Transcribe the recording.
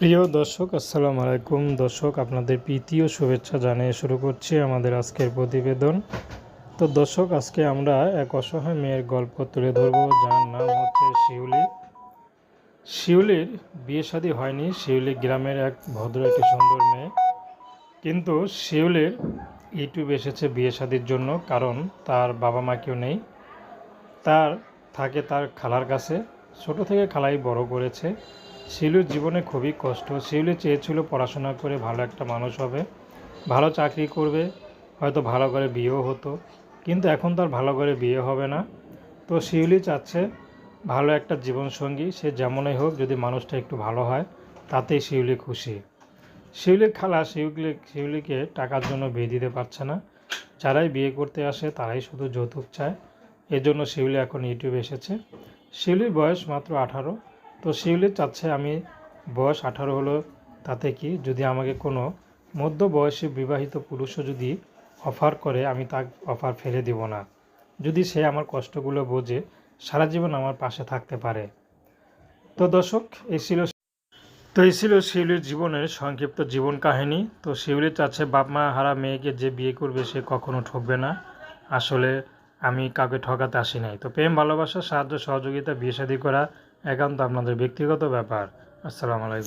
প্রিয় দর্শক, আসসালামু আলাইকুম। দর্শক, আপনাদের প্রীতি ও শুভেচ্ছা জানিয়ে শুরু করছি আমাদের আজকের প্রতিবেদন। তো দর্শক, আজকে আমরা এক অসহায় মেয়ের গল্প তুলে ধরবো, যার নাম হচ্ছে শিউলি। শিউলির বিয়ে শাদী হয়নি। শিউলি গ্রামের এক ভদ্র একটি সুন্দর মেয়ে। কিন্তু শিউলির ইউটিউব এসেছে বিয়ে শাদির জন্য, কারণ তার বাবা মা কেউ নেই। তার থাকে তার খালার কাছে। ছোট থেকে খালাই বড় করেছে। শিলুর জীবনে খুবই কষ্ট। শিউলি চেয়েছিল পড়াশোনা করে ভালো একটা মানুষ হবে, ভালো চাকরি করবে, হয়তো ভালো করে বিয়েও হতো, কিন্তু এখন তার ভালো করে বিয়ে হবে না। তো শিউলি চাচ্ছে ভালো একটা জীবনসঙ্গী, সে যেমনই হোক যদি মানুষটা একটু ভালো হয়, তাতেই শিউলি খুশি। শিউলির খালা শিউলি, শিউলিকে টাকার জন্য বিয়ে দিতে পারছে না। যারাই বিয়ে করতে আসে, তারাই শুধু যৌতুক চায়। এজন্য শিউলি এখন ইউটিউবে এসেছে। শিউলির বয়স মাত্র আঠারো। তো শিউলি চাচ্ছে আমি বয়স আঠারো হলো, তাতে কি যদি আমাকে কোনো মধ্য বয়সী বিবাহিত পুরুষও যদি অফার করে, আমি তার অফার ফেলে দিব না। যদি সে আমার কষ্টগুলো বোঝে, সারা জীবন আমার পাশে থাকতে পারে। তো দর্শক, এই ছিল তো এই ছিল শিউলির জীবনের সংক্ষিপ্ত জীবন কাহিনী। তো শিউলি চাচ্ছে বাপ মা হারা মেয়েকে যে বিয়ে করবে, সে কখনো ঠকবে না। আসলে আমি কাউকে ঠকাতে আসি নাই। তো প্রেম, ভালোবাসা, সাহায্য, সহযোগিতা, বিয়ে করা একান্ত আপনাদের ব্যক্তিগত ব্যাপার। আসসালামু আলাইকুম।